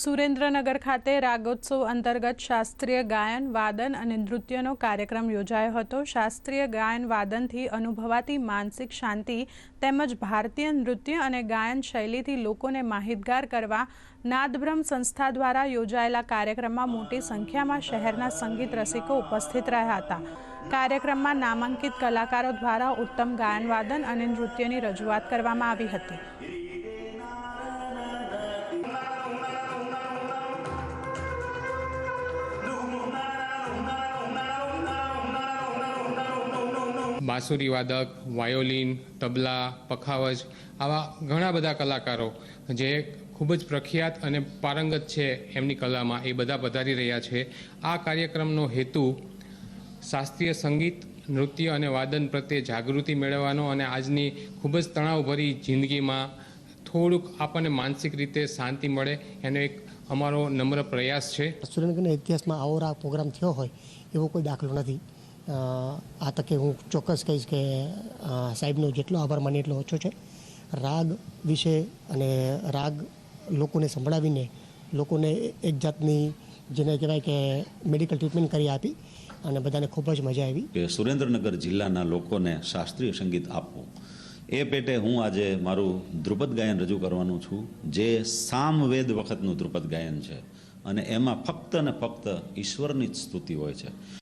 સુરેન્દ્રનગર ખાતે રાગોત્સવ અંતર્ગત શાસ્ત્રીય ગાયન, વાદન અને નૃત્યનો કાર્યક્રમ યોજાયો હતો. શાસ્ત્રીય ગાયન, વાદનથી અનુભવાતી માનસિક શાંતિ તેમજ ભારતીય નૃત્ય અને ગાયન શૈલીથી લોકોને માહિતગાર કરવા નાદબ્રહ્મ સંસ્થા દ્વારા યોજાયેલા કાર્યક્રમમાં મોટી સંખ્યામાં શહેરના સંગીત રસિકો ઉપસ્થિત રહ્યા હતા. કાર્યક્રમમાં નામાંકિત કલાકારો દ્વારા ઉત્તમ ગાયન, વાદન અને નૃત્યની રજૂઆત કરવામાં આવી હતી. બાંસુરી વાદક વાયોલિન, તબલા, પખાવજ આવા ઘણા બધા કલાકારો જે ખૂબ જ પ્રખ્યાત અને પારંગત છે એમની કલામાં એ બધા પધારી રહ્યા છે. આ કાર્યક્રમનો હેતુ શાસ્ત્રીય સંગીત, નૃત્ય અને વાદન પ્રત્યે જાગૃતિ મેળવવાનો અને આજની ખૂબ જ તણાવભરી જિંદગીમાં થોડુંક આપણને માનસિક રીતે શાંતિ મળે એનો એક અમારો નમ્ર પ્રયાસ છે. સુરેન્દ્રનગરના ઇતિહાસમાં આવો રાગ પ્રોગ્રામ થયો હોય એવો કોઈ દાખલો નથી. આ તકે હું ચોક્કસ કહીશ કે સાહેબનો જેટલો આભાર માની એટલો ઓછો છે. રાગ વિશે અને રાગ લોકોને સંભળાવીને લોકોને એક જાતની જેને કહેવાય કે મેડિકલ ટ્રીટમેન્ટ કરી આપી અને બધાને ખૂબ જ મજા આવી. કે સુરેન્દ્રનગર જિલ્લાના લોકોને શાસ્ત્રીય સંગીત આપવું. એ પેટે હું આજે મારું ધ્રુપદ ગાયન રજૂ કરવાનું છું. જે સામવેદ વખતનું ધ્રુપદ ગાયન છે. અને એમાં ફક્ત ને ફક્ત ઈશ્વરની જ સ્તુતિ હોય છે.